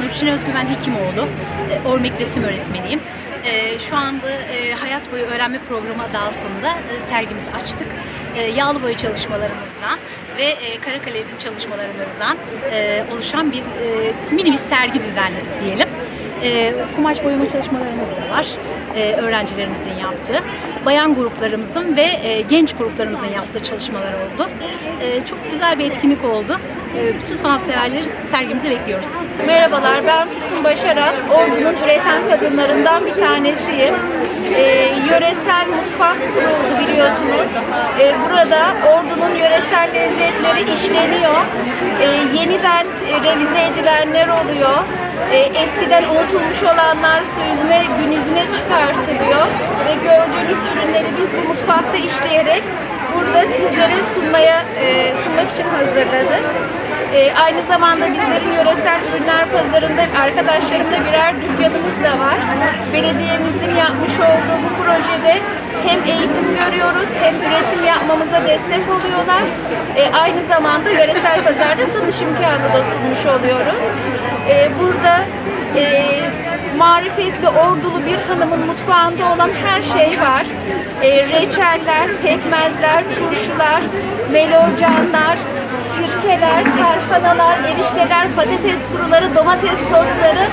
Gülçin Özgüven Hekimoğlu, e, Ormek resim öğretmeniyim. E, şu anda e, Hayat Boyu Öğrenme Programı adı altında sergimizi açtık. Yağlı boya çalışmalarımızdan ve kara kalem çalışmalarımızdan oluşan bir mini bir sergi düzenledik diyelim. E, Kumaş boyama çalışmalarımız da var e, öğrencilerimizin yaptığı. Bayan gruplarımızın ve e, genç gruplarımızın yaptığı çalışmalar oldu. E, Çok güzel bir etkinlik oldu. E, Bütün sanatseverleri sergimize bekliyoruz. Merhabalar, ben Füsun Başaran. Ordu'nun üreten kadınlarından bir tanesiyim. Ee, yöresel mutfak kuruldu biliyorsunuz. Ee, burada Ordu'nun yöresel lezzetleri işleniyor. Ee, yeniden e, revize edilenler oluyor. Ee, eskiden unutulmuş olanlar su yüzüne, gün yüzüne çıkartılıyor. Ve gördüğünüz ürünleri biz bu mutfakta işleyerek burada sizlere sunmaya e, sunmak için hazırladık. Ee, aynı zamanda bizlerin yöresel ürünler pazarında arkadaşlarımla birer dükkanımız da var. Belediyemizin yapmış olduğu bu projede hem eğitim görüyoruz hem üretim yapmamıza destek oluyorlar. Ee, aynı zamanda yöresel pazarda satış imkanı da sunmuş oluyoruz. Ee, burada e, marifetli, ordulu bir hanımın mutfağında olan her şey var. E, reçeller, pekmezler, turşular, melorcanlar, sirkeler, tarhanalar, erişteler, patates kuruları, domates sosları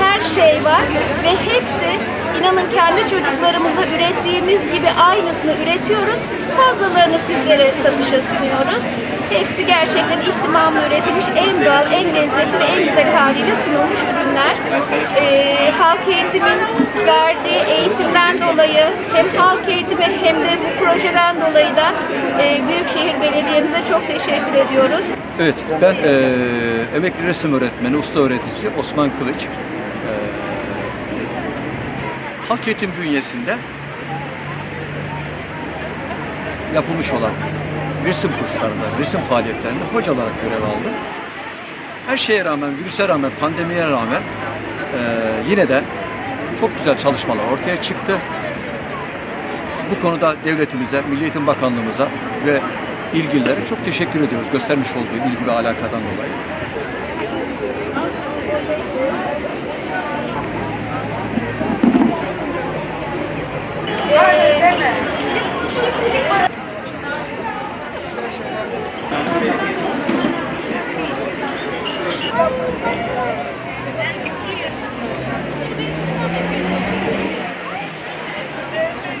her şey var ve hepsi inanın kendi çocuklarımıza ürettiğimiz gibi aynısını üretiyoruz. Fazlalarını sizlere satışa sunuyoruz. Hepsi gerçekten ihtimamla üretilmiş en doğal, en lezzetli ve en güzel haliyle sunulmuş ürünler. Ee, halk eğitimin verdiği eğitimden dolayı hem halk eğitimi hem de bu projeden dolayı da e, Büyükşehir Belediye'mize çok teşekkür ediyoruz. Evet, ben eee emekli resim öğretmeni, usta öğretici Osman Kılıç. Eğitim bünyesinde yapılmış olan resim kurslarında, resim faaliyetlerinde hoca olarak görev aldım. Her şeye rağmen, virüse rağmen, pandemiye rağmen eee, yine de çok güzel çalışmalar ortaya çıktı. Bu konuda devletimize, Milli Eğitim Bakanlığımıza ve ilgililere çok teşekkür ediyoruz göstermiş olduğu ilgi ve alakadan dolayı.